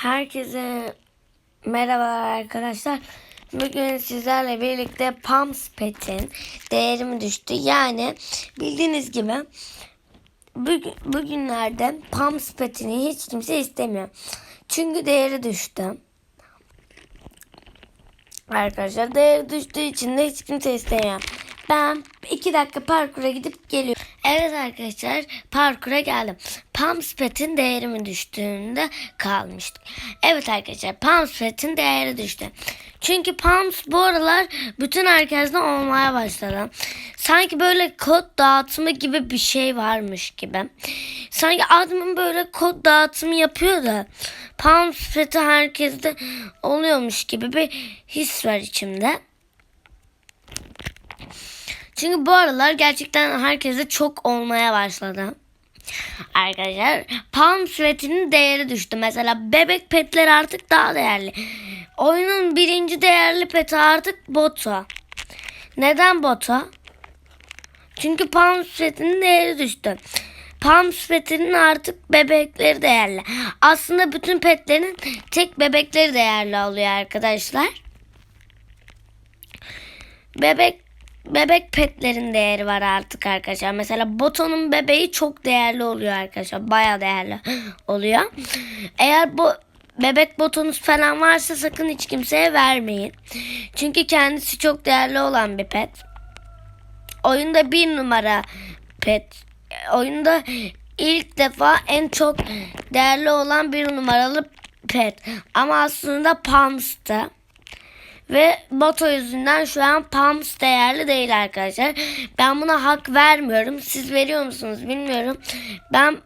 Herkese merhabalar arkadaşlar. Bugün sizlerle birlikte Pumps Pet'in değerimi düştü. Yani bildiğiniz gibi bugün, bugünlerde Pumps Pet'ini hiç kimse istemiyor. Çünkü değeri düştü. Arkadaşlar değeri düştüğü için de hiç kimse istemiyor. Ben iki dakika parkura gidip geliyorum. Evet arkadaşlar parkura geldim. Pumspet'in değeri mi düştüğünde kalmıştık. Evet arkadaşlar Pumspet'in değeri düştü. Çünkü Pumps bu aralar bütün herkeste olmaya başladı. Sanki böyle kod dağıtımı gibi bir şey varmış gibi. Sanki admin böyle kod dağıtımı yapıyor da Pumspet'i herkeste oluyormuş gibi bir his var içimde. Çünkü bu aralar gerçekten herkese çok olmaya başladı. Arkadaşlar Palm Sweat'inin değeri düştü. Mesela bebek petler artık daha değerli. Oyunun birinci değerli peti artık Boto. Neden Boto? Çünkü Palm Sweat'inin değeri düştü. Palm Sweat'inin artık bebekleri değerli. Aslında bütün petlerin tek bebekleri değerli oluyor arkadaşlar. Bebek bebek petlerin değeri var artık arkadaşlar. Mesela Boto'nun bebeği çok değerli oluyor arkadaşlar. Baya değerli oluyor. Eğer bu bebek botonuz falan varsa sakın hiç kimseye vermeyin. Çünkü kendisi çok değerli olan bir pet. Oyunda bir numara pet. Oyunda ilk defa en çok değerli olan bir numaralı pet. Ama aslında Pums'ta. Ve Boto yüzünden şu an Pumps değerli değil arkadaşlar. Ben buna hak vermiyorum. Siz veriyor musunuz bilmiyorum. Ben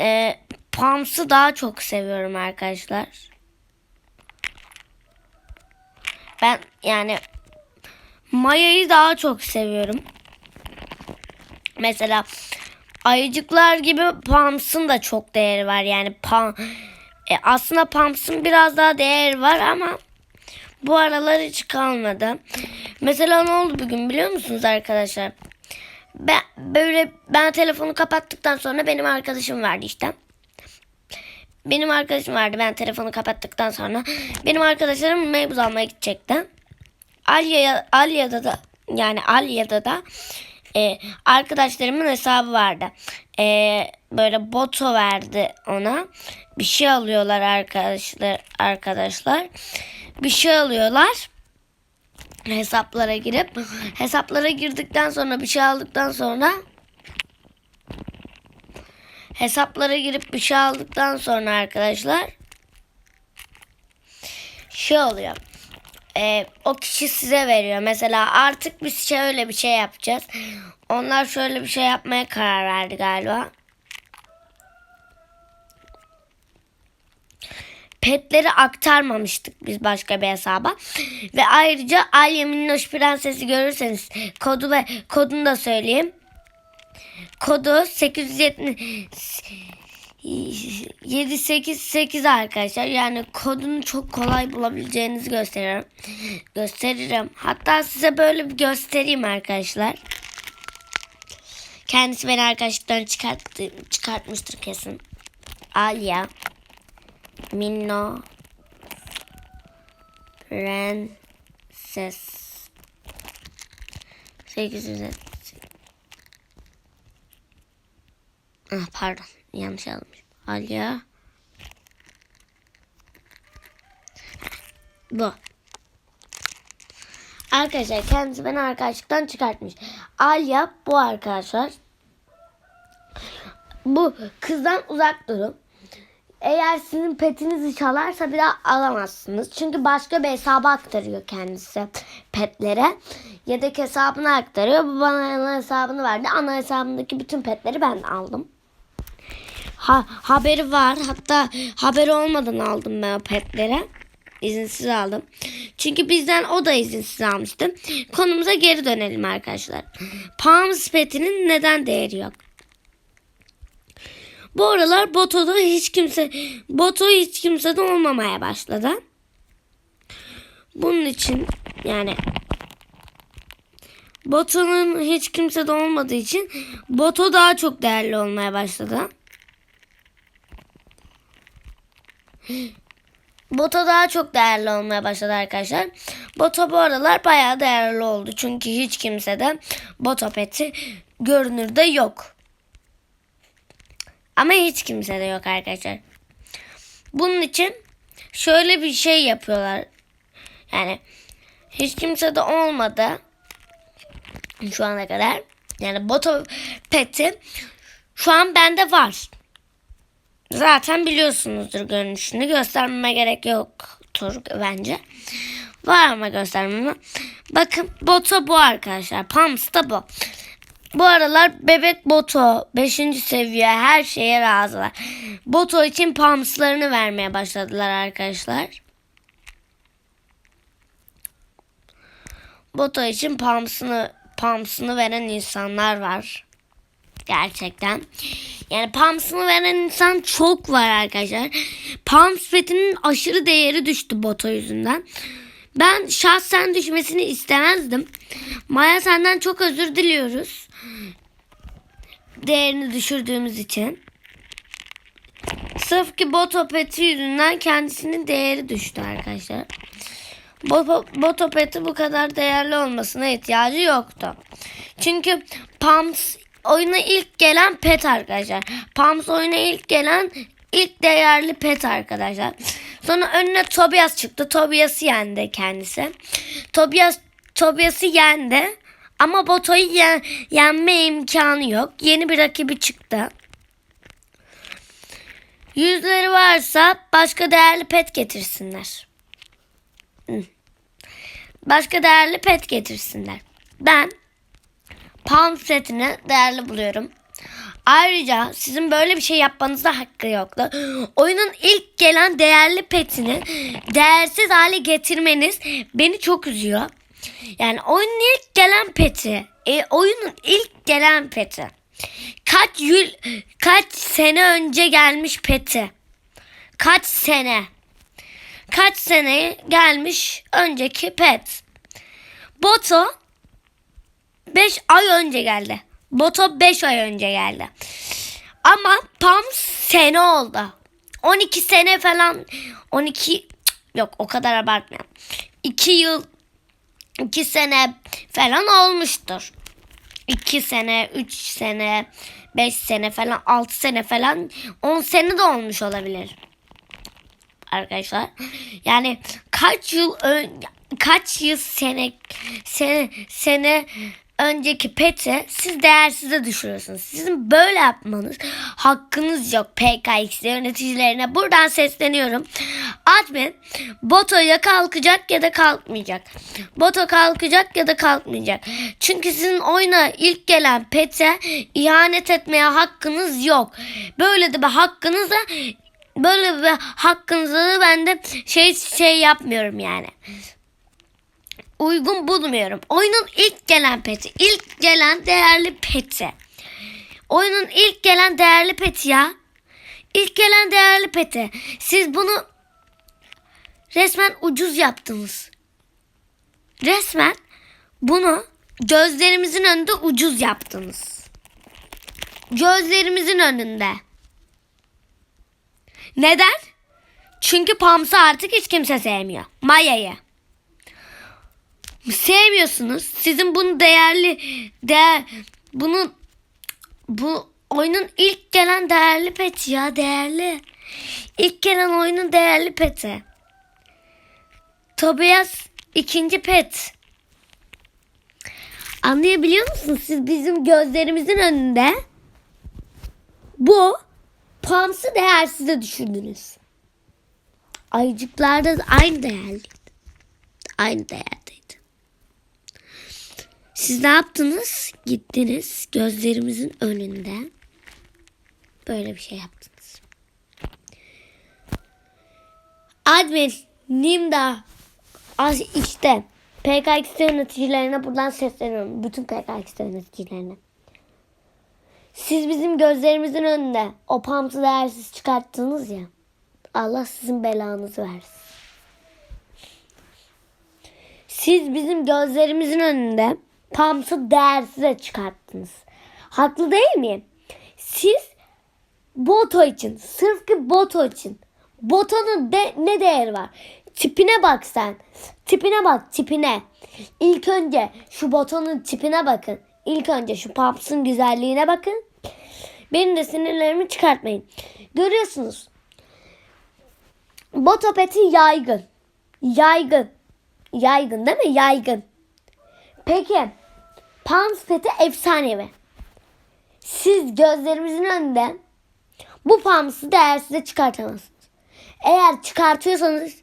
e, Pumps'ı daha çok seviyorum arkadaşlar. Ben yani Maya'yı daha çok seviyorum. Mesela ayıcıklar gibi Pumps'ın da çok değeri var. Yani Pam, e, aslında Pumps'ın biraz daha değeri var ama bu aralar hiç kalmadı. Mesela ne oldu bugün biliyor musunuz arkadaşlar? Ben böyle ben telefonu kapattıktan sonra benim arkadaşım vardı işte. Benim arkadaşım vardı ben telefonu kapattıktan sonra. Benim arkadaşlarım meybuz almaya gidecekti. Alya'ya Alya'da da yani Alya'da da e, arkadaşlarımın hesabı vardı. E, böyle boto verdi ona. Bir şey alıyorlar arkadaşlar arkadaşlar. Bir şey alıyorlar. Hesaplara girip hesaplara girdikten sonra bir şey aldıktan sonra hesaplara girip bir şey aldıktan sonra arkadaşlar şey oluyor. Ee, o kişi size veriyor. Mesela artık biz şöyle bir şey yapacağız. Onlar şöyle bir şey yapmaya karar verdi galiba. petleri aktarmamıştık biz başka bir hesaba. Ve ayrıca Alya Minnoş Prenses'i görürseniz kodu ve kodunu da söyleyeyim. Kodu 870 788 arkadaşlar. Yani kodunu çok kolay bulabileceğinizi gösteriyorum. Gösteririm. Hatta size böyle bir göstereyim arkadaşlar. Kendisi beni arkadaşlıktan çıkarttı, çıkartmıştır kesin. Alya. Minno Prenses 800 ah, pardon yanlış almış. Alya bu. Arkadaşlar kendisi beni arkadaşlıktan çıkartmış. Alya bu arkadaşlar. Bu kızdan uzak durun. Eğer sizin petinizi çalarsa bir daha alamazsınız. Çünkü başka bir hesaba aktarıyor kendisi petlere. Yedek hesabına aktarıyor. Bu bana ana hesabını verdi. Ana hesabındaki bütün petleri ben aldım. Ha, haberi var. Hatta haberi olmadan aldım ben o petleri. İzinsiz aldım. Çünkü bizden o da izinsiz almıştı. Konumuza geri dönelim arkadaşlar. Palms petinin neden değeri yok? Bu aralar Boto'da hiç kimse Boto hiç kimse de olmamaya başladı. Bunun için yani Boto'nun hiç kimse de olmadığı için Boto daha çok değerli olmaya başladı. Boto daha çok değerli olmaya başladı arkadaşlar. Boto bu aralar bayağı değerli oldu. Çünkü hiç kimsede Boto peti görünürde yok. Ama hiç kimsede yok arkadaşlar. Bunun için şöyle bir şey yapıyorlar. Yani hiç kimsede olmadı. Şu ana kadar. Yani Boto peti şu an bende var. Zaten biliyorsunuzdur görünüşünü. Göstermeme gerek yoktur bence. Var ama göstermeme. Bakın boto bu arkadaşlar. Pams da bu. Bu aralar bebek boto 5. seviye her şeye razılar. Boto için pamslarını vermeye başladılar arkadaşlar. Boto için pamsını pamsını veren insanlar var. Gerçekten. Yani Pams'ını veren insan çok var arkadaşlar. Pams petinin aşırı değeri düştü Boto yüzünden. Ben şahsen düşmesini istemezdim. Maya senden çok özür diliyoruz. Değerini düşürdüğümüz için. Sırf ki peti yüzünden kendisinin değeri düştü arkadaşlar. Boto, Boto peti bu kadar değerli olmasına ihtiyacı yoktu. Çünkü Pams oyuna ilk gelen pet arkadaşlar. Pams oyuna ilk gelen ilk değerli pet arkadaşlar. Sonra önüne Tobias çıktı. Tobias'ı yendi kendisi. Tobias Tobias'ı yendi. Ama Boto'yu yen, yenme imkanı yok. Yeni bir rakibi çıktı. Yüzleri varsa başka değerli pet getirsinler. Başka değerli pet getirsinler. Ben Palm setini değerli buluyorum. Ayrıca sizin böyle bir şey yapmanıza hakkı yoktu. Oyunun ilk gelen değerli petini değersiz hale getirmeniz beni çok üzüyor. Yani oyunun ilk gelen peti, e, oyunun ilk gelen peti. Kaç yıl, kaç sene önce gelmiş peti. Kaç sene. Kaç sene gelmiş önceki pet. Boto 5 ay önce geldi. Boto 5 ay önce geldi. Ama tam sene oldu. 12 sene falan 12 yok o kadar abartmayalım. 2 yıl 2 sene falan olmuştur. 2 sene, 3 sene, 5 sene falan, 6 sene falan, 10 sene de olmuş olabilir. Arkadaşlar. Yani kaç yıl ön, kaç yıl sene sene sene önceki peti siz değersize düşürüyorsunuz. Sizin böyle yapmanız hakkınız yok PKX yöneticilerine. Buradan sesleniyorum. Admin Boto ya kalkacak ya da kalkmayacak. Boto kalkacak ya da kalkmayacak. Çünkü sizin oyuna ilk gelen pete ihanet etmeye hakkınız yok. Böyle de bir hakkınız da böyle bir hakkınızı ben de şey şey yapmıyorum yani uygun bulmuyorum. Oyunun ilk gelen peti. ilk gelen değerli peti. Oyunun ilk gelen değerli peti ya. İlk gelen değerli peti. Siz bunu resmen ucuz yaptınız. Resmen bunu gözlerimizin önünde ucuz yaptınız. Gözlerimizin önünde. Neden? Çünkü Pams'ı artık hiç kimse sevmiyor. Maya'yı sevmiyorsunuz. Sizin bunu değerli değer bunu bu oyunun ilk gelen değerli peti ya değerli. İlk gelen oyunun değerli peti. Tobias ikinci pet. Anlayabiliyor musunuz? Siz bizim gözlerimizin önünde bu Pams'ı değersize düşürdünüz. Ayıcıklarda da aynı değerliydi. Aynı değerdeydi. Siz ne yaptınız? Gittiniz gözlerimizin önünde böyle bir şey yaptınız. Admin, Nimda, az işte PKX yöneticilerine buradan sesleniyorum. Bütün PKX yöneticilerine. Siz bizim gözlerimizin önünde o pamsı değersiz çıkarttınız ya. Allah sizin belanızı versin. Siz bizim gözlerimizin önünde Pams'ı değersize çıkarttınız. Haklı değil miyim? Siz Boto için, sırf ki Boto için Botonun de, ne değeri var? Tipine bak sen. Tipine bak tipine. İlk önce şu botonun tipine bakın. İlk önce şu papsın güzelliğine bakın. Benim de sinirlerimi çıkartmayın. Görüyorsunuz. Botopeti yaygın. Yaygın. Yaygın değil mi? Yaygın. Peki. Pams peti efsanevi. Siz gözlerimizin önünde bu pamsı değersize çıkartamazsınız. Eğer çıkartıyorsanız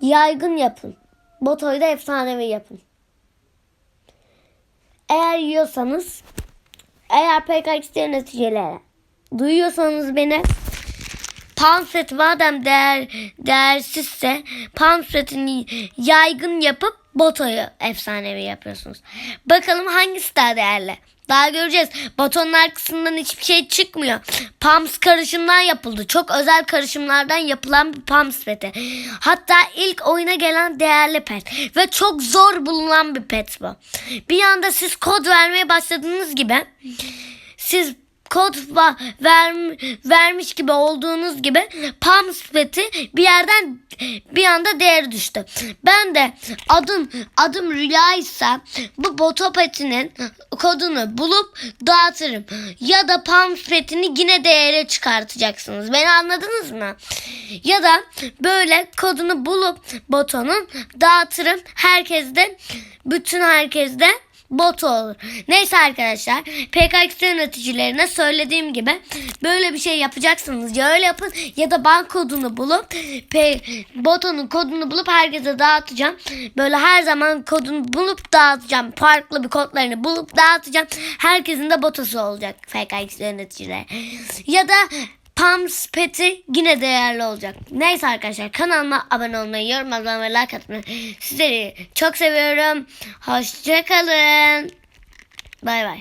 yaygın yapın. Botoyu da efsanevi yapın. Eğer yiyorsanız eğer PKX neticeleri duyuyorsanız beni Pamflet madem değer, değersizse pamfletini yaygın yapıp botoyu efsanevi yapıyorsunuz. Bakalım hangisi daha değerli? Daha göreceğiz. Botonun arkasından hiçbir şey çıkmıyor. Pams karışımdan yapıldı. Çok özel karışımlardan yapılan bir Pams peti. Hatta ilk oyuna gelen değerli pet. Ve çok zor bulunan bir pet bu. Bir anda siz kod vermeye başladığınız gibi siz kod ver, vermiş gibi olduğunuz gibi Palms Pet'i bir yerden bir anda değeri düştü. Ben de adım adım Rüya ise bu Botopet'inin kodunu bulup dağıtırım. Ya da Palms Pet'ini yine değere çıkartacaksınız. Beni anladınız mı? Ya da böyle kodunu bulup botonun dağıtırım. Herkes de bütün herkes de bot olur. Neyse arkadaşlar PKX yöneticilerine söylediğim gibi böyle bir şey yapacaksınız. Ya öyle yapın ya da bank kodunu bulup botonun kodunu bulup herkese dağıtacağım. Böyle her zaman kodunu bulup dağıtacağım. Farklı bir kodlarını bulup dağıtacağım. Herkesin de botosu olacak PKX yöneticileri. Ya da Pams Pet'i yine değerli olacak. Neyse arkadaşlar kanalıma abone olmayı, yorum yazmayı ve like atmayı. Sizleri çok seviyorum. Hoşçakalın. Bay bay.